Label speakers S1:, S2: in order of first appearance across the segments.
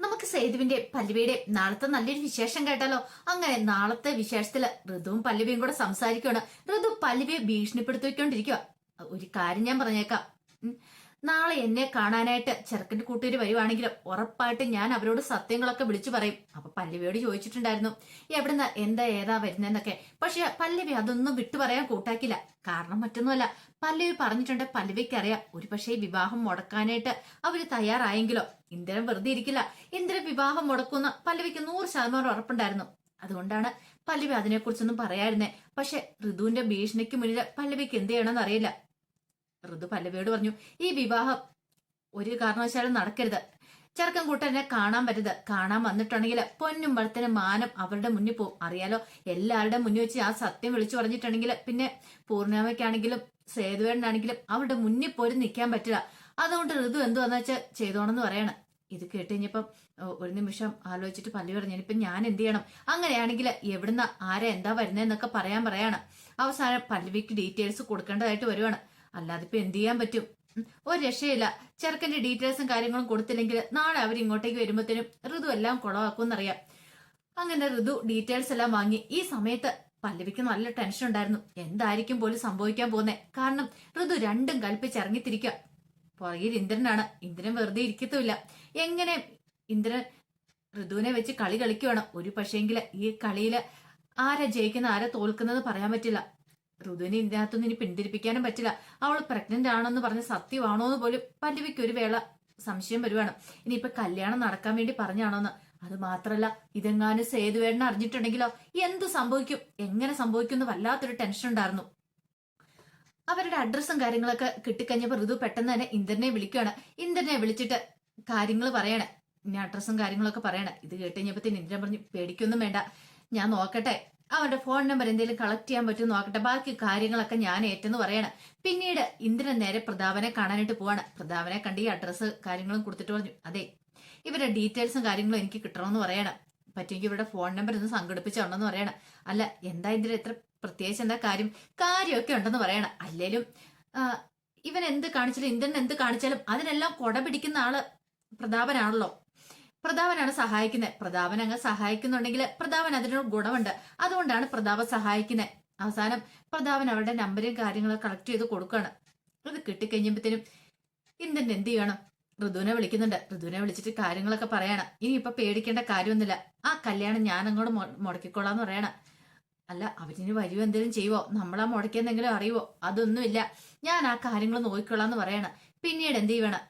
S1: നമുക്ക് സേതുവിന്റെ പല്ലവിയുടെ നാളത്തെ നല്ലൊരു വിശേഷം കേട്ടാലോ? അങ്ങനെ നാളത്തെ വിശേഷത്തിൽ ഋതുവും പല്ലവിയും കൂടെ സംസാരിക്കുകയാണ് ഋതു പല്ലവിയെ ഭീഷണിപ്പെടുത്തിക്കൊണ്ടിരിക്കുക ഒരു കാര്യം ഞാൻ പറഞ്ഞേക്കാം. നാളെ എന്നെ കാണാനായിട്ട് ചെറുക്കന്റെ കൂട്ടുകാർ വരുവാണെങ്കിലും ഉറപ്പായിട്ട് ഞാൻ അവരോട് സത്യങ്ങളൊക്കെ വിളിച്ചു പറയും. അപ്പൊ പല്ലവിയോട് ചോദിച്ചിട്ടുണ്ടായിരുന്നു എവിടുന്ന എന്താ ഏതാ വരുന്നതെന്നൊക്കെ? പക്ഷെ പല്ലവി അതൊന്നും വിട്ടു പറയാൻ കൂട്ടാക്കില്ല കാരണം മറ്റൊന്നുമല്ല പല്ലവി പറഞ്ഞിട്ടുണ്ട് പല്ലവിക്ക് അറിയാം ഒരു പക്ഷേ വിവാഹം മുടക്കാനായിട്ട് അവർ തയ്യാറായെങ്കിലോ? ഇന്ദ്രൻ വെറുതെ ഇരിക്കില്ല. ഇന്ദ്രൻ വിവാഹം മുടക്കുന്ന പല്ലവിക്ക് നൂറ് ശതമാനം ഉറപ്പുണ്ടായിരുന്നു. അതുകൊണ്ടാണ് പല്ലവി അതിനെക്കുറിച്ചൊന്നും പറയായിരുന്നേ പക്ഷെ ഋതുവിന്റെ ഭീഷണിക്ക് മുന്നിൽ പല്ലവിക്ക് എന്ത് ചെയ്യണമെന്ന് അറിയില്ല. ഋതു പല്ലവിയോട് പറഞ്ഞു ഈ വിവാഹം ഒരു കാരണവശാലും നടക്കരുത്. ചെറുക്കൻ കൂട്ടനെ കാണാൻ പറ്റരുത്. കാണാൻ വന്നിട്ടുണ്ടെങ്കിൽ പൊന്നും വളത്തിന് മാനം അവരുടെ മുന്നിൽ പോകും അറിയാലോ എല്ലാവരുടെ മുന്നിൽ വെച്ച് ആ സത്യം വിളിച്ചു പറഞ്ഞിട്ടുണ്ടെങ്കിൽ പിന്നെ പൂർണിമയ്ക്കാണെങ്കിലും സേതുവേടനാണെങ്കിലും അവരുടെ മുന്നിൽ പോലും നിൽക്കാൻ പറ്റില്ല. അതുകൊണ്ട് ഋതു എന്ന് വെച്ചാൽ ചെയ്തോണെന്ന് പറയണം. ഇത് കേട്ട് കഴിഞ്ഞപ്പം ഒരു നിമിഷം ആലോചിച്ചിട്ട് പല്ലി പറഞ്ഞു ഇനിയിപ്പം ഞാൻ എന്ത് ചെയ്യണം? അങ്ങനെയാണെങ്കിൽ എവിടുന്ന ആരാ എന്താ വരുന്നതെന്നൊക്കെ പറയാൻ പറയാണ്. അവസാനം പല്ലവിക്ക് ഡീറ്റെയിൽസ് കൊടുക്കേണ്ടതായിട്ട് വരുവാണ്. അല്ലാതെ ഇപ്പൊ എന്ത് ചെയ്യാൻ പറ്റും? ഒരു രക്ഷയില്ല. ചെറുക്കന്റെ ഡീറ്റെയിൽസും കാര്യങ്ങളും കൊടുത്തില്ലെങ്കിൽ നാളെ അവർ ഇങ്ങോട്ടേക്ക് വരുമ്പോഴത്തേനും ഋതു എല്ലാം കുളവാക്കുമെന്നറിയാം. അങ്ങനെ ഋതു ഡീറ്റെയിൽസ് എല്ലാം വാങ്ങി. ഈ സമയത്ത് പല്ലവിക്ക് നല്ല ടെൻഷൻ ഉണ്ടായിരുന്നു. എന്തായിരിക്കും പോലും സംഭവിക്കാൻ പോകുന്നത് കാരണം ഋതു രണ്ടും കൽപ്പിച്ച് ഇറങ്ങിത്തിരിക്കുക പുറകിൽ ഇന്ദ്രനാണ്. ഇന്ദ്രൻ വെറുതെ ഇരിക്കത്തുമില്ല. എങ്ങനെ ഇന്ദ്രൻ ഋതുവിനെ വെച്ച് കളി കളിക്കുവാണ്? ഒരു പക്ഷേങ്കിൽ ഈ കളിയിൽ ആരാ ജയിക്കുന്ന ആരാ തോൽക്കുന്നത് പറയാൻ പറ്റില്ല. ഋതുവിനെ ഇതിനകത്തൊന്നും ഇനി പിന്തിരിപ്പിക്കാനും പറ്റില്ല. അവൾ പ്രഗ്നന്റ് ആണെന്ന് പറഞ്ഞ് സത്യമാണോ എന്ന് പോലും പല്ലവിക്ക് ഒരു വേള സംശയം വരുവാണ്. ഇനിയിപ്പൊ കല്യാണം നടക്കാൻ വേണ്ടി പറഞ്ഞാണോന്ന്. അത് മാത്രല്ല ഇതെങ്ങാനും സേതുവേടനെ അറിഞ്ഞിട്ടുണ്ടെങ്കിലോ എന്ത് സംഭവിക്കും? എങ്ങനെ സംഭവിക്കും എന്ന് വല്ലാത്തൊരു ടെൻഷൻ ഉണ്ടായിരുന്നു. അവരുടെ അഡ്രസ്സും കാര്യങ്ങളൊക്കെ കിട്ടിക്കഴിഞ്ഞപ്പോ ഋതു പെട്ടെന്ന് തന്നെ ഇന്ദ്രനെ വിളിക്കുകയാണ് ഇന്ദ്രനെ വിളിച്ചിട്ട് കാര്യങ്ങൾ പറയണേ. ഇനി അഡ്രസ്സും കാര്യങ്ങളൊക്കെ പറയണേ. ഇത് കേട്ട് കഴിഞ്ഞപ്പോൾ ഇന്ദ്രൻ പറഞ്ഞു പേടിക്കൊന്നും വേണ്ട. ഞാൻ നോക്കട്ടെ. അവന്റെ ഫോൺ നമ്പർ എന്തെങ്കിലും കളക്ട് ചെയ്യാൻ പറ്റും നോക്കട്ടെ. ബാക്കി കാര്യങ്ങളൊക്കെ ഞാൻ ഏറ്റെന്ന് പറയണം. പിന്നീട് ഇന്ദ്രൻ നേരെ പ്രതാപനെ കാണാനായിട്ട് പോവാണ്. പ്രതാപനെ കണ്ട് ഈ അഡ്രസ്സ് കാര്യങ്ങളും കൊടുത്തിട്ട് പറഞ്ഞു. അതെ ഇവരുടെ ഡീറ്റെയിൽസും കാര്യങ്ങളും എനിക്ക് കിട്ടണമെന്ന് പറയണം. പറ്റുമെങ്കിൽ ഇവരുടെ ഫോൺ നമ്പർ ഒന്ന് സംഘടിപ്പിച്ചുണ്ടെന്ന് പറയണം. അല്ല എന്താ ഇന്ദ്രൻ എത്ര പ്രത്യേകിച്ച് എന്താ കാര്യം? കാര്യമൊക്കെ ഉണ്ടെന്ന് പറയണം. അല്ലേലും ഇവൻ എന്ത് കാണിച്ചാലും ഇന്ദ്രൻ എന്ത് കാണിച്ചാലും അതിനെല്ലാം കൊട പിടിക്കുന്ന ആൾ പ്രതാപനാണല്ലോ. പ്രതാപനാണ് സഹായിക്കുന്നത് പ്രതാപൻ അങ്ങ് സഹായിക്കുന്നുണ്ടെങ്കിൽ പ്രതാപൻ അതിനൊരു ഗുണമുണ്ട്. അതുകൊണ്ടാണ് പ്രതാപ സഹായിക്കുന്നത് അവസാനം പ്രതാപൻ അവരുടെ നമ്പരും കാര്യങ്ങളും കളക്ട് ചെയ്ത് കൊടുക്കുകയാണ് ഇത് കിട്ടിക്കഴിഞ്ഞപ്പോഴത്തേനും ഇന്ദ്രൻ എന്ത് ചെയ്യണം? ഋതുവിനെ വിളിക്കുന്നുണ്ട്. ഋതുവിനെ വിളിച്ചിട്ട് കാര്യങ്ങളൊക്കെ പറയണം. ഇനി ഇപ്പൊ പേടിക്കേണ്ട കാര്യമൊന്നുമില്ല. ആ കല്യാണം ഞാൻ അങ്ങോട്ട് മുടക്കിക്കൊള്ളാന്ന് പറയണം. അല്ല അവരിന് വരുമോ എന്തെങ്കിലും ചെയ്യുവോ? നമ്മളാ മുടക്കിയെന്തെങ്കിലും അറിയുവോ? അതൊന്നുമില്ല. ഞാൻ ആ കാര്യങ്ങൾ നോക്കിക്കൊള്ളാന്ന് പറയണം. പിന്നീട് എന്ത് ചെയ്യണം?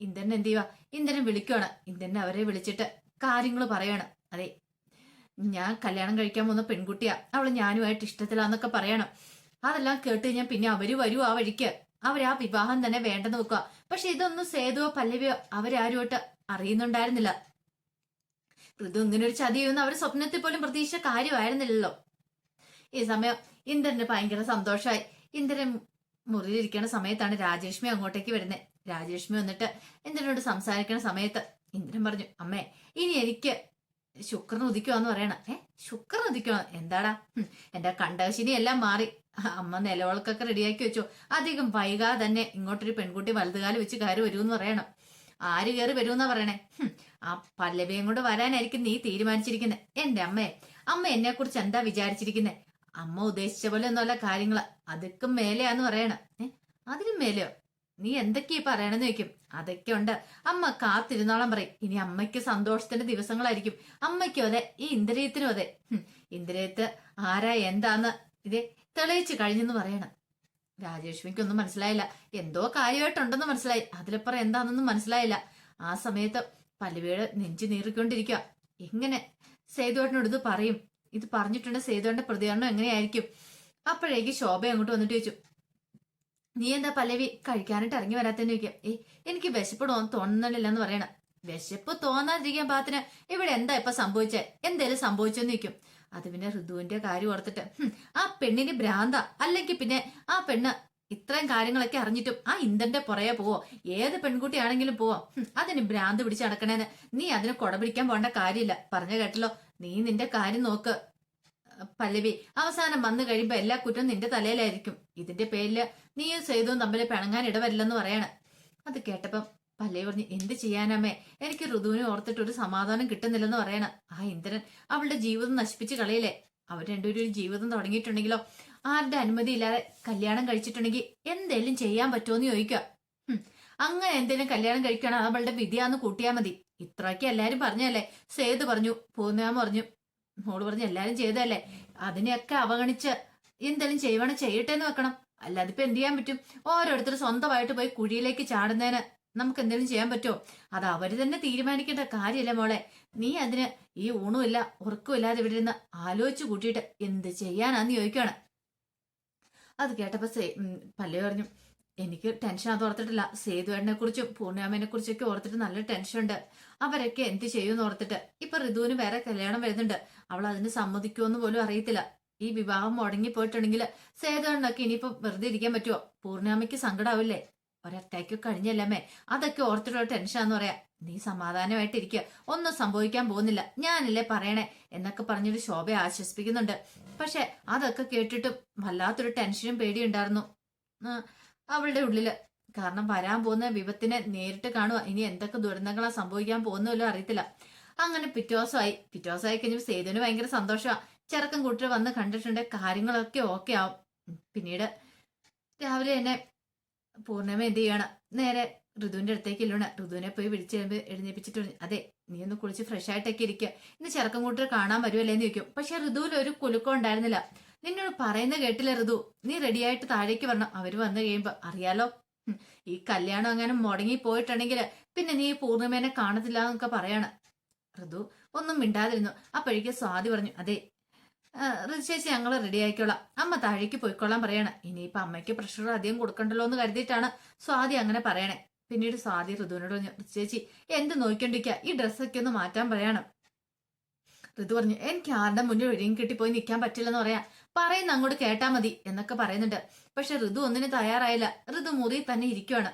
S1: ഇന്ദ്രൻ എന്ത് ചെയ്യുക ഇന്ദ്രൻ വിളിക്കുകയാണ് ഇന്ദ്രൻ അവരെ വിളിച്ചിട്ട് കാര്യങ്ങൾ പറയാണ്. അതെ ഞാൻ കല്യാണം കഴിക്കാൻ പോകുന്ന പെൺകുട്ടിയാ. അവൾ ഞാനുമായിട്ട് ഇഷ്ടത്തിലാന്നൊക്കെ പറയണം. അതെല്ലാം കേട്ട് കഴിഞ്ഞാൽ പിന്നെ അവർ വരൂ ആ വഴിക്ക്. അവരാ വിവാഹം തന്നെ വേണ്ടെന്ന് വെക്കുക പക്ഷെ ഇതൊന്നും സേതുവോ പല്ലവിയോ അവരാരുമായിട്ട് അറിയുന്നുണ്ടായിരുന്നില്ല. ഋതു ഇങ്ങനെ ഒരു ചതിയൊന്നും അവർ സ്വപ്നത്തിൽ പോലും പ്രതീക്ഷിച്ച കാര്യമായിരുന്നില്ലല്ലോ. ഈ സമയം ഇന്ദ്രന് ഭയങ്കര സന്തോഷമായി. ഇന്ദ്രൻ മുറിയിലിരിക്കുന്ന സമയത്താണ് രാജേഷ്മി അങ്ങോട്ടേക്ക് വരുന്നത് രാജേഷ്മി വന്നിട്ട് ഇന്ദ്രനോട് സംസാരിക്കുന്ന സമയത്ത് ഇന്ദ്രൻ പറഞ്ഞു അമ്മേ ഇനി എനിക്ക് ശുക്രൻ ഉദിക്കുവാന്ന് പറയണ. ഏ ശുക്രൻ ഉദിക്കുവാ? എന്താടാ? എന്റെ കണ്ടകശിനി എല്ലാം മാറി. അമ്മ നിലവിളക്കൊക്കെ റെഡിയാക്കി വെച്ചു. അധികം വൈകാതെ തന്നെ ഇങ്ങോട്ടൊരു പെൺകുട്ടി വലതുകാലം വെച്ച് കയറി വരുമെന്ന് പറയണം. ആര് കയറി വരുമെന്നാ പറയണേ? ആ പല്ലവിയും കൊണ്ട് വരാനായിരിക്കും നീ തീരുമാനിച്ചിരിക്കുന്നത് എന്റെ അമ്മേ അമ്മ എന്നെ കുറിച്ച് എന്താ വിചാരിച്ചിരിക്കുന്നത് അമ്മ ഉദ്ദേശിച്ച പോലെ ഒന്നുമല്ല കാര്യങ്ങൾ. അതൊക്കെ മേലെയാന്ന് പറയണം. ഏഹ് അതിനും മേലെയോ? നീ എന്തൊക്കെയാ പറയണെന്ന് ചോദിക്കും. അതൊക്കെ ഉണ്ട്. അമ്മ കാത്തിരുന്നോളം പറയും. ഇനി അമ്മയ്ക്ക് സന്തോഷത്തിന്റെ ദിവസങ്ങളായിരിക്കും. അമ്മയ്ക്കും അതെ ഈ ഇന്ദ്രിയത്തിനും അതെ. ഇന്ദ്രിയത്ത് ആരാ എന്താന്ന് ഇത് തെളിയിച്ചു കഴിഞ്ഞെന്ന് പറയണം. രാജേഷ്മിക്കൊന്നും മനസ്സിലായില്ല. എന്തോ കാര്യമായിട്ടുണ്ടെന്ന് മനസ്സിലായി. അതിലപ്പുറം എന്താണെന്നൊന്നും മനസ്സിലായില്ല. ആ സമയത്ത് പല്ലുവീട് നെഞ്ചു നീറിക്കൊണ്ടിരിക്കുക. എങ്ങനെ സേതുവേട്ടനോട് ഇത് പറയും. ഇത് പറഞ്ഞിട്ടുണ്ട് സേതുവേട്ടന്റെ പ്രതികരണം എങ്ങനെയായിരിക്കും? അപ്പോഴേക്ക് ശോഭ അങ്ങോട്ട് വന്നിട്ട് ചോദിച്ചു. നീ എന്താ പല്ലവി കഴിക്കാനായിട്ട് ഇറങ്ങി വരാത്തന്നെ ചോദിക്കാം. ഏ എനിക്ക് വിശപ്പ് തോന്നുന്നില്ല തോന്നുന്നില്ലെന്ന് പറയണം. വിശപ്പ് തോന്നാതിരിക്കാൻ പാത്തിന് ഇവിടെ എന്താ ഇപ്പൊ സംഭവിച്ചേ? എന്തേലും സംഭവിച്ചെന്ന് നിൽക്കും അത് പിന്നെ ഋതുവിന്റെ കാര്യം ഓർത്തിട്ട് ആ പെണ്ണിന് ഭ്രാന്ത അല്ലെങ്കിൽ പിന്നെ ആ പെണ്ണ് ഇത്രയും കാര്യങ്ങളൊക്കെ അറിഞ്ഞിട്ടും ആ ഇന്ദ്രന്റെ പുറകെ പോവോ? ഏത് പെൺകുട്ടിയാണെങ്കിലും പോവോ? അതിന് ഭ്രാന്ത് പിടിച്ച് നടക്കണേന്ന് നീ അതിന് കൊട പിടിക്കാൻ പോകേണ്ട കാര്യമില്ല. പറഞ്ഞു കേട്ടല്ലോ? നീ നിന്റെ കാര്യം നോക്ക്. പല്ലവി. അവസാനം വന്നു കഴിയുമ്പോ എല്ലാ കുറ്റവും നിന്റെ തലയിലായിരിക്കും. ഇതിന്റെ പേരിൽ നീയും സേതുവും തമ്മിൽ പിണങ്ങാൻ ഇടവരില്ലെന്ന് പറയാണ്. അത് കേട്ടപ്പം പല്ലവി പറഞ്ഞു എന്ത് ചെയ്യാനമ്മേ? എനിക്ക് ഋതുവിനെ ഓർത്തിട്ട് ഒരു സമാധാനം കിട്ടുന്നില്ലെന്ന് പറയണ. ആ ഇന്ദ്രൻ അവളുടെ ജീവിതം നശിപ്പിച്ചു കളയില്ലേ? അവർ രണ്ടുപേരും ഒരു ജീവിതം തുടങ്ങിയിട്ടുണ്ടെങ്കിലോ? ആരുടെ അനുമതി ഇല്ലാതെ കല്യാണം കഴിച്ചിട്ടുണ്ടെങ്കിൽ എന്തേലും ചെയ്യാൻ പറ്റുമോ എന്ന് ചോദിക്കുക അങ്ങനെ എന്തേലും കല്യാണം കഴിക്കണം അവളുടെ വിധിയാന്ന് കൂട്ടിയാൽ മതി. ഇത്രയ്ക്ക് എല്ലാരും പറഞ്ഞല്ലേ സേതു പറഞ്ഞു പൂർണിമ പറഞ്ഞു മോൾ പറഞ്ഞ് എല്ലാരും ചെയ്തല്ലേ അതിനെയൊക്കെ അവഗണിച്ച് എന്തെങ്കിലും ചെയ്യണം ചെയ്യട്ടെ എന്ന് വെക്കണം. അല്ലാതെ ഇപ്പൊ എന്ത് ചെയ്യാൻ പറ്റും? ഓരോരുത്തർ സ്വന്തമായിട്ട് പോയി കുഴിയിലേക്ക് ചാടുന്നതിന് നമുക്ക് എന്തെങ്കിലും ചെയ്യാൻ പറ്റുമോ? അത് അവർ തന്നെ തീരുമാനിക്കേണ്ട കാര്യമല്ല മോളെ? നീ അതിന് ഈ ഊണുമില്ല ഉറക്കുമില്ലാതെ ഇവിടെ ഇരുന്ന് ആലോചിച്ച് കൂട്ടിയിട്ട് എന്ത് ചെയ്യാനാന്ന് ചോദിക്കുകയാണ് അത് കേട്ടപ്പോ പല്ലവി പറഞ്ഞു എനിക്ക് ടെൻഷൻ അത് ഓർത്തിട്ടില്ല. സേതുവേടനെ കുറിച്ചും പൂർണിമാമനെ കുറിച്ചൊക്കെ ഓർത്തിട്ട് നല്ല ടെൻഷൻ ഉണ്ട്. അവരൊക്കെ എന്ത് ചെയ്യുമെന്ന് ഓർത്തിട്ട്. ഇപ്പൊ ഋതുവിന് വേറെ കല്യാണം വരുന്നുണ്ട്. അവൾ അതിന് സമ്മതിക്കുമെന്ന് പോലും അറിയത്തില്ല. ഈ വിവാഹം മുടങ്ങി പോയിട്ടുണ്ടെങ്കിൽ സേതുവേടനൊക്കെ ഇനിയിപ്പോ വെറുതെ ഇരിക്കാൻ പറ്റുമോ പൂർണിമയ്ക്ക് സങ്കടാവില്ലേ? ഒരറ്റാക്ക് കഴിഞ്ഞല്ലമ്മേ അതൊക്കെ ഓർത്തിട്ടുള്ള ടെൻഷനാന്ന് പറയാ. നീ സമാധാനമായിട്ടിരിക്കുക ഒന്നും സംഭവിക്കാൻ പോകുന്നില്ല. ഞാനല്ലേ പറയണേ? എന്നൊക്കെ പറഞ്ഞൊരു ശോഭയെ ആശ്വസിപ്പിക്കുന്നുണ്ട്. പക്ഷെ അതൊക്കെ കേട്ടിട്ടും വല്ലാത്തൊരു ടെൻഷനും പേടിയുണ്ടായിരുന്നു. അവളുടെ ഉള്ളിൽ. കാരണം വരാൻ പോകുന്ന വിപത്തിനെ നേരിട്ട് കാണുക ഇനി എന്തൊക്കെ ദുരന്തങ്ങളാ സംഭവിക്കാൻ പോകുന്നല്ലോ അറിയത്തില്ല. അങ്ങനെ പിറ്റോസമായി പിറ്റോസമായി കഴിഞ്ഞപ്പോൾ സേതുവിന് ഭയങ്കര സന്തോഷമാണ് ചെറുക്കൻ കൂട്ടർ വന്ന് കണ്ടിട്ടുണ്ട്. കാര്യങ്ങളൊക്കെ ഓക്കെ ആവും. പിന്നീട് രാവിലെ തന്നെ പൂർണിമ എന്ത് ചെയ്യാണ്? നേരെ ഋതുവിന്റെ അടുത്തേക്ക് ഇല്ലോണ ഋതുവിനെ പോയി വിളിച്ച് എഴുന്നേപ്പിച്ചിട്ട് അതെ നീ ഒന്ന് കുളിച്ച് ഫ്രഷ് ആയിട്ടൊക്കെ ഇരിക്കുക ഇന്ന് ചെറുക്കൻ കൂട്ടർ കാണാൻ വരുമല്ലേ എന്ന് ചോദിക്കും. പക്ഷെ ഋതുവിൽ ഒരു കുലുക്കം ഉണ്ടായിരുന്നില്ല. നിന്നോട് പറയുന്ന കേട്ടില്ല ഋതു? നീ റെഡിയായിട്ട് താഴേക്ക് വരണം. അവർ വന്നു കഴിയുമ്പോ അറിയാലോ. ഈ കല്യാണം അങ്ങനെ മുടങ്ങി പോയിട്ടുണ്ടെങ്കിൽ പിന്നെ നീ പൂർണിമേനെ കാണത്തില്ല എന്നൊക്കെ പറയാണ്. ഋതു ഒന്നും മിണ്ടാതിരുന്നു. അപ്പോഴേക്ക് സ്വാതി പറഞ്ഞു അതെ. ഋതു ചേച്ചി ഞങ്ങൾ റെഡി ആയിക്കോളാം. അമ്മ താഴേക്ക് പോയിക്കോളാൻ പറയാണ്. ഇനിയിപ്പൊ അമ്മയ്ക്ക് പ്രഷർ അധികം കൊടുക്കണ്ടല്ലോ എന്ന് കരുതിയിട്ടാണ് സ്വാതി അങ്ങനെ പറയണേ. പിന്നീട് സ്വാതി ഋതുവിനോട് പറഞ്ഞു ഋതു ചേച്ചി എന്ത് നോക്കിക്കൊണ്ടിരിക്കുക ഈ ഡ്രസ്സൊക്കെ ഒന്ന് മാറ്റാൻ പറയണം. ഋതു പറഞ്ഞു എനിക്ക് ആരുടെ മുന്നിൽ ഒഴിയും കിട്ടി പോയി നിൽക്കാൻ പറ്റില്ലെന്ന് പറയാ. പറയുന്ന അങ്ങോട്ട് കേട്ടാ മതി എന്നൊക്കെ പറയുന്നുണ്ട്. പക്ഷെ ഋതു ഒന്നിന് തയ്യാറായില്ല. ഋതു മുറി തന്നെ ഇരിക്കുവാണ്.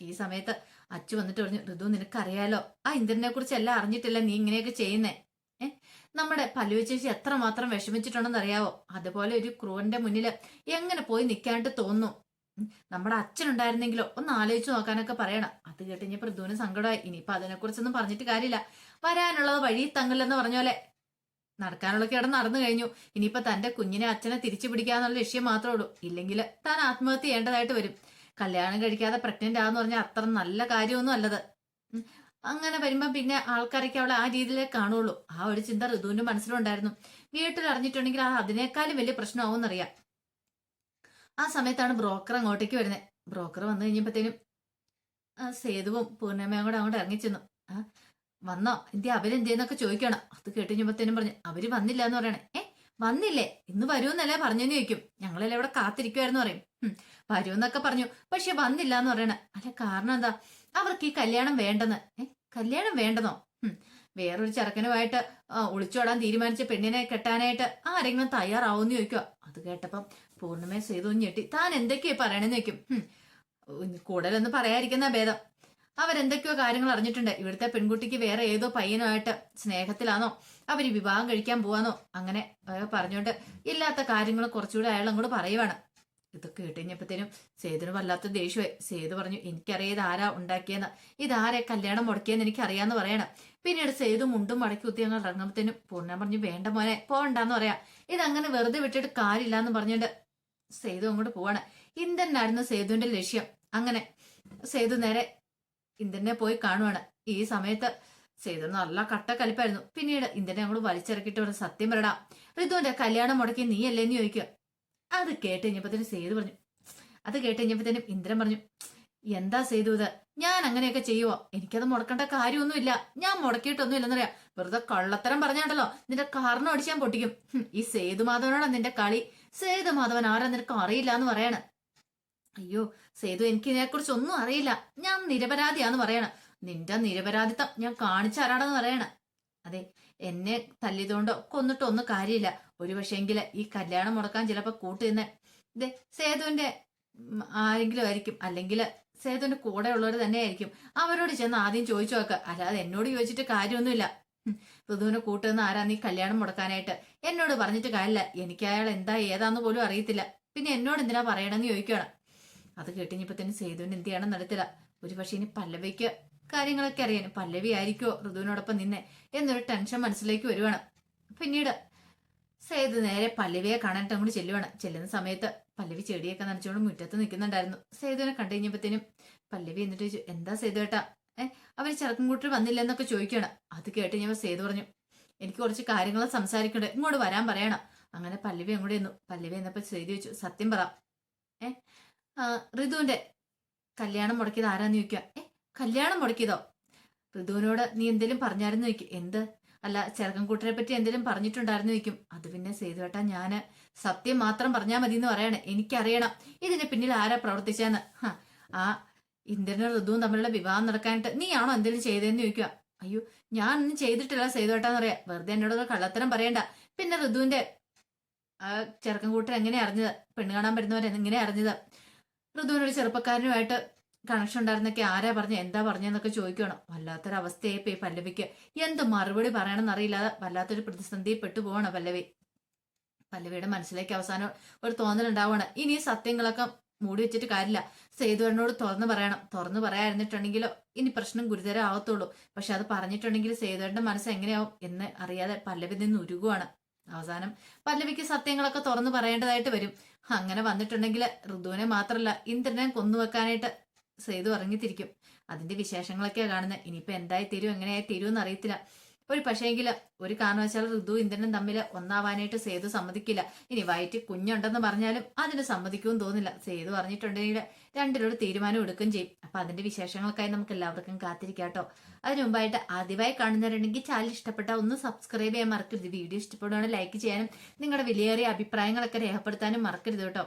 S1: ഈ സമയത്ത് അച്ചു വന്നിട്ട് പറഞ്ഞു ഋതു നിനക്കറിയാലോ? ആ ഇന്ദ്രനെ കുറിച്ച് എല്ലാം അറിഞ്ഞിട്ടില്ല നീ ഇങ്ങനെയൊക്കെ ചെയ്യുന്നേ. നമ്മുടെ പല്ലുവ ചേച്ചി എത്രമാത്രം വിഷമിച്ചിട്ടുണ്ടെന്ന് അറിയാവോ അതുപോലെ ഒരു ക്രൂവന്റെ മുന്നിൽ എങ്ങനെ പോയി നിൽക്കാണ്ട് തോന്നുന്നു. നമ്മുടെ അച്ഛനുണ്ടായിരുന്നെങ്കിലോ? ഒന്ന് ആലോചിച്ചു നോക്കാനൊക്കെ പറയണം. അത് കേട്ട് ഋതുവിന് സങ്കടമായി. ഇനിയിപ്പൊ അതിനെക്കുറിച്ചൊന്നും പറഞ്ഞിട്ട് കാര്യമില്ല. വരാനുള്ളത് വഴി തങ്ങില്ലെന്ന് പറഞ്ഞ പോലെ നടക്കാനുള്ള കിടന്ന് നടന്നു കഴിഞ്ഞു. ഇനിയിപ്പോ തന്റെ കുഞ്ഞിനെ അച്ഛനെ തിരിച്ചു പിടിക്കാന്നുള്ള ലക്ഷ്യം മാത്രമേ ഉള്ളൂ. ഇല്ലെങ്കിൽ താൻ ആത്മഹത്യ ചെയ്യേണ്ടതായിട്ട് വരും. കല്യാണം കഴിക്കാതെ പ്രഗ്നന്റ് ആന്ന് പറഞ്ഞാൽ അത്ര നല്ല കാര്യമൊന്നും അല്ലത്. അങ്ങനെ വരുമ്പോ പിന്നെ ആൾക്കാരൊക്കെ അവളെ ആ രീതിയിലേ കാണുള്ളൂ. ആ ഒരു ചിന്ത ഋതുവിന്റെ മനസ്സിലുണ്ടായിരുന്നു. വീട്ടിൽ അറിഞ്ഞിട്ടുണ്ടെങ്കിൽ അത് അതിനേക്കാളും വലിയ പ്രശ്നമാവുമെന്നറിയാം. ആ സമയത്താണ് ബ്രോക്കർ അങ്ങോട്ടേക്ക് വരുന്നത്. ബ്രോക്കർ വന്നു കഴിഞ്ഞപ്പോഴത്തേനും സേതുവും പൂർണിമയും കൂടെ അങ്ങോട്ട് ഇറങ്ങിച്ചെന്നു. വന്നോ? എന്തി അവരെന്തേന്നൊക്കെ ചോദിക്കണം. അത് കേട്ട് കഴിഞ്ഞപ്പോഴത്തേനും പറഞ്ഞു അവർ വന്നില്ല എന്ന് പറയണേ. ഏ വന്നില്ലേ? ഇന്ന് വരുമെന്നല്ലേ പറഞ്ഞെന്ന് ചോദിക്കും. ഞങ്ങളെല്ലാം ഇവിടെ കാത്തിരിക്കുമായിരുന്നു പറയും. വരുമെന്നൊക്കെ പറഞ്ഞു. പക്ഷെ വന്നില്ല എന്ന് പറയണ. അല്ല കാരണം എന്താ? അവർക്ക് ഈ കല്യാണം വേണ്ടെന്ന്. ഏ കല്യാണം വേണ്ടെന്നോ? വേറൊരു ചെറുക്കനുമായിട്ട് ഒളിച്ചോടാൻ തീരുമാനിച്ച പെണ്ണിനെ കെട്ടാനായിട്ട് ആരെങ്കിലും തയ്യാറാവുമെന്ന് ചോദിക്കുക അത് കേട്ടപ്പം പൂർണമേ സേതു ഞെട്ടി. താൻ എന്തൊക്കെയാ പറയണെന്ന് ചോദിക്കും. കൂടുതലൊന്നും പറയാതിരിക്കുന്ന ഭേദം. അവരെന്തൊക്കെയോ കാര്യങ്ങൾ അറിഞ്ഞിട്ടുണ്ട്. ഇവിടുത്തെ പെൺകുട്ടിക്ക് വേറെ ഏതോ പയ്യനുമായിട്ട് സ്നേഹത്തിലാണോ അവർ വിവാഹം കഴിക്കാൻ പോവാന്നോ? അങ്ങനെ പറഞ്ഞുകൊണ്ട് ഇല്ലാത്ത കാര്യങ്ങൾ കുറച്ചുകൂടെ അയാൾ അങ്ങോട്ട് പറയുവാണ്. ഇതൊക്കെ കേട്ടുകഴിഞ്ഞപ്പോഴത്തേനും സേതുന് വല്ലാത്ത ദേഷ്യമായി. സേതു പറഞ്ഞു എനിക്കറിയാം ഇതാരാ ഉണ്ടാക്കിയെന്ന് ഇതാരെ കല്യാണം മുടക്കിയെന്ന് എനിക്കറിയാന്ന് പറയണം. പിന്നീട് സേതു മുണ്ടും മടക്കി കുത്തി ഞങ്ങൾ ഇറങ്ങുമ്പത്തേനും പൂർണ പറഞ്ഞു വേണ്ട മോനെ പോകണ്ടെന്ന് പറയാ. ഇതങ്ങനെ വെറുതെ വിട്ടിട്ട് കാര്യമില്ല എന്ന് പറഞ്ഞുകൊണ്ട് സേതു അങ്ങോട്ട് പോവാണ്. ഇന്ദ്രനായിരുന്നു സേതുവിന്റെ ലക്ഷ്യം. അങ്ങനെ സേതു നേരെ ഇന്ദ്രനെ പോയി കാണുവാണ്. ഈ സമയത്ത് സേതു നല്ല കട്ട കലിപ്പായിരുന്നു പിന്നീട് ഇന്ദ്രനെ അങ്ങോട്ട് വലിച്ചിറക്കിയിട്ട് ഒരു സത്യം പറടാ ഋതുവിന്റെ കല്യാണം മുടക്കി നീ നീയല്ലേന്ന് ചോദിക്കുക. അത് കേട്ട് കഴിഞ്ഞപ്പോഴത്തേനും സേതു പറഞ്ഞു. അത് കേട്ട് കഴിഞ്ഞപ്പോഴത്തേനും ഇന്ദ്രൻ പറഞ്ഞു എന്താ സേതു ഇത്? ഞാൻ അങ്ങനെയൊക്കെ ചെയ്യുവോ? എനിക്കത് മുടക്കേണ്ട കാര്യമൊന്നുമില്ല. ഞാൻ മുടക്കിയിട്ടൊന്നും ഇല്ലെന്നറിയാം വെറുതെ കള്ളത്തരം പറഞ്ഞാണ്ടല്ലോ. നിന്റെ കാരണം അടിച്ചാൻ പൊട്ടിക്കും. ഈ സേതു സേതുമാധവനോടാ നിന്റെ കളി? സേതു മാധവൻ ആരാ നിനക്ക് അറിയില്ല എന്ന് പറയാണ്. അയ്യോ സേതു എനിക്ക് ഇതിനെക്കുറിച്ച് ഒന്നും അറിയില്ല. ഞാൻ നിരപരാധിയാന്ന് പറയണ. നിന്റെ നിരപരാധിത്വം ഞാൻ കാണിച്ചാരാടെന്ന് പറയണ. അതെ എന്നെ തല്ലിയതുകൊണ്ടോ കൊന്നിട്ടോ ഒന്നും കാര്യമില്ല. ഒരു പക്ഷേങ്കിൽ ഈ കല്യാണം മുടക്കാൻ ചിലപ്പോ കൂട്ടുനിന്ന് ഇതേ സേതുവിന്റെ ആരെങ്കിലും ആയിരിക്കും. അല്ലെങ്കിൽ സേതുവിന്റെ കൂടെ ഉള്ളവർ തന്നെ ആയിരിക്കും അവരോട് ചെന്ന് ആദ്യം ചോദിച്ചു നോക്ക. അല്ലാതെ എന്നോട് ചോദിച്ചിട്ട് കാര്യമൊന്നുമില്ല. ഋതുവിനെ കൂട്ടുന്ന ആരാ നീ കല്യാണം മുടക്കാനായിട്ട്? എന്നോട് പറഞ്ഞിട്ട് കാര്യമില്ല. എനിക്ക് അയാൾ എന്താ ഏതാന്ന് പോലും അറിയത്തില്ല. പിന്നെ എന്നോട് എന്തിനാ പറയണമെന്ന് ചോദിക്കുകയാണ് അത് കേട്ടിനിപ്പോ തന്നെ സേതുവിന് എന്ത് ചെയ്യണം നടത്തില്ല ഒരു പക്ഷെ ഇനി പല്ലവിക്ക് കാര്യങ്ങളൊക്കെ അറിയാൻ പല്ലവി ആയിരിക്കോ ഋതുവിനോടൊപ്പം നിന്നെ എന്നൊരു ടെൻഷൻ മനസ്സിലേക്ക് വരുവാണ്. പിന്നീട് സേതു നേരെ പല്ലവിയെ കാണാനിട്ട് അങ്ങോട്ട് ചെല്ലുവാണ്. ചെല്ലുന്ന സമയത്ത് പല്ലവി ചെടിയൊക്കെ നനച്ചുകൊണ്ട് മുറ്റത്ത് നിൽക്കുന്നുണ്ടായിരുന്നു. സേതുവിനെ കണ്ടു കഴിഞ്ഞപ്പോഴത്തേനും പല്ലവി എന്നിട്ട് ചോദിച്ചു എന്താ സേതു ഏട്ടാ? ഏഹ് അവർ ചെറുക്കൻകൂട്ടർ വന്നില്ലെന്നൊക്കെ ചോദിക്കുകയാണ് അത് കേട്ട് ഞാൻ സേതു പറഞ്ഞു എനിക്ക് കുറച്ച് കാര്യങ്ങൾ സംസാരിക്കണ്ടേ. ഇങ്ങോട്ട് വരാൻ പറയണം. അങ്ങനെ പല്ലവി അങ്ങോട്ട് ചെന്നു. പല്ലവി എന്നപ്പോൾ സേതു ചോദിച്ചു സത്യം പറ. ഏ ആ, ഋതുവിന്റെ കല്യാണം മുടക്കിയത് ആരാന്ന് ചോദിക്കുക ഏ കല്യാണം മുടക്കിയതോ? ഋതുവിനോട് നീ എന്തേലും പറഞ്ഞായിരുന്നു ചോദിക്കും? എന്ത്? അല്ല ചെറുക്കൻകൂട്ടരെ പറ്റി എന്തെങ്കിലും പറഞ്ഞിട്ടുണ്ടായിരുന്നു ചോദിക്കും. അത് പിന്നെ സേതുവേട്ടാ ഞാൻ സത്യം മാത്രം പറഞ്ഞാൽ മതി എന്ന് പറയണേ. എനിക്കറിയണം. ഇതിന്റെ പിന്നിൽ ആരാ പ്രവർത്തിച്ചെന്ന് ആ ഇന്ദ്രനും ഋതുവും തമ്മിലുള്ള വിവാഹം നടക്കാനായിട്ട് നീയാണോ എന്തെങ്കിലും ചെയ്തതെന്ന് ചോദിക്കുക അയ്യോ ഞാൻ ഒന്നും ചെയ്തിട്ടില്ല സേതുവേട്ടാന്ന് പറയാ. വെറുതെ എന്നോട് കള്ളത്തരം പറയണ്ട. പിന്നെ ഋതുവിന്റെ ആ ചെറുക്കൻ കൂട്ടർ എങ്ങനെ അറിഞ്ഞത്? പെണ്ണ് കാണാൻ വരുന്നവരെ എങ്ങനെ അറിഞ്ഞത്? ഋതുവിനൊരു ചെറുപ്പക്കാരനുമായിട്ട് കണക്ഷൻ ഉണ്ടായിരുന്നൊക്കെ ആരാ പറഞ്ഞ? എന്താ പറഞ്ഞെന്നൊക്കെ ചോദിക്കണം. വല്ലാത്തൊരവസ്ഥയെ പോയി പല്ലവിക്ക്. എന്ത് മറുപടി പറയണമെന്ന് അറിയില്ലാതെ വല്ലാത്തൊരു പ്രതിസന്ധിയിൽ പെട്ടുപോവാണ് പല്ലവി. പല്ലവിയുടെ മനസ്സിലേക്ക് അവസാനം ഒരു തോന്നലുണ്ടാവുകയാണ് ഇനി സത്യങ്ങളൊക്കെ മൂടി വെച്ചിട്ട് കാര്യമില്ല. സേതുവരനോട് തുറന്നു പറയണം. തുറന്നു പറയാതിരുന്നിട്ടുണ്ടെങ്കിലോ ഇനി പ്രശ്നം ഗുരുതരം ആവത്തുള്ളൂ. പക്ഷെ അത് പറഞ്ഞിട്ടുണ്ടെങ്കിൽ സേതുവരന്റെ മനസ്സ് എങ്ങനെയാവും എന്ന് അറിയാതെ പല്ലവി നിന്ന് ഉരുകുവാണ്. അവസാനം പല്ലവിക്ക് സത്യങ്ങളൊക്കെ തുറന്നു പറയേണ്ടതായിട്ട് വരും. അങ്ങനെ വന്നിട്ടുണ്ടെങ്കിൽ ഋതുവിനെ മാത്രമല്ല ഇന്ദ്രനെ കൊന്നുവെക്കാനായിട്ട് സേതു ഇറങ്ങിത്തിരിക്കും. അതിന്റെ വിശേഷങ്ങളൊക്കെയാണ് കാണുന്നത് ഇനിയിപ്പോ എന്തായി തീരും എങ്ങനെയായി തീരും എന്ന് അറിയത്തില്ല. ഒരു പക്ഷേങ്കിൽ ഒരു കാരണവശാൽ ഋതു ഇന്ദ്രനും തമ്മിൽ ഒന്നാവാനായിട്ട് സേതു സമ്മതിക്കില്ല. ഇനി വയറ്റിൽ കുഞ്ഞുണ്ടെന്ന് പറഞ്ഞാലും അതിന് സമ്മതിക്കുമെന്ന് തോന്നില്ല സേതു പറഞ്ഞിട്ടുണ്ടെങ്കിൽ രണ്ടിലൊരു തീരുമാനം എടുക്കുകയും ചെയ്യും. അപ്പൊ അതിന്റെ വിശേഷങ്ങൾക്കായി നമുക്ക് എല്ലാവർക്കും കാത്തിരിക്കാം കേട്ടോ അതിനു മുമ്പായിട്ട് ആദ്യമായി കാണുന്നവരുണ്ടെങ്കിൽ ചാനൽ ഇഷ്ടപ്പെട്ട ഒന്ന് സബ്സ്ക്രൈബ് ചെയ്യാൻ മറക്കരുത്. വീഡിയോ ഇഷ്ടപ്പെടുകയാണെങ്കിൽ ലൈക്ക് ചെയ്യാനും നിങ്ങളുടെ വിലയേറിയ അഭിപ്രായങ്ങളൊക്കെ രേഖപ്പെടുത്താനും മറക്കരുത് കേട്ടോ.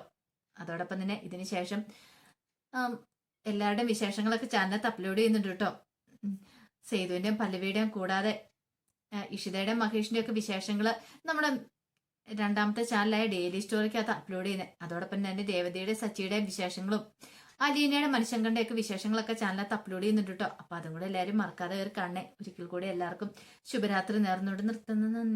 S1: അതോടൊപ്പം തന്നെ ഇതിനുശേഷം എല്ലാവരുടെയും വിശേഷങ്ങളൊക്കെ ചാനലത്ത് അപ്ലോഡ് ചെയ്യുന്നുണ്ട് കേട്ടോ. സേതുവിന്റെയും പല്ലവിയുടെയും കൂടാതെ ആ, മഹേഷിന്റെ ഒക്കെ വിശേഷങ്ങൾ നമ്മുടെ രണ്ടാമത്തെ ചാനലായ ഡെയിലി സ്റ്റോറിക്ക് അത് അപ്ലോഡ് ചെയ്യുന്നത് അതോടൊപ്പം തന്നെ രേവതിയുടെ സച്ചിയുടെ വിശേഷങ്ങളും അലീനയുടെ മനുഷ്യങ്കന്റെ ഒക്കെ വിശേഷങ്ങളൊക്കെ ചാനലത്ത് അപ്ലോഡ് ചെയ്യുന്നുണ്ട് കേട്ടോ അപ്പൊ അതും കൂടെ എല്ലാവരും മറക്കാതെ കയറി കാണണേ. ഒരിക്കൽ കൂടി എല്ലാവർക്കും ശുഭരാത്രി നേർന്നുകൊണ്ട് നിർത്തുന്നു. നന്ദി.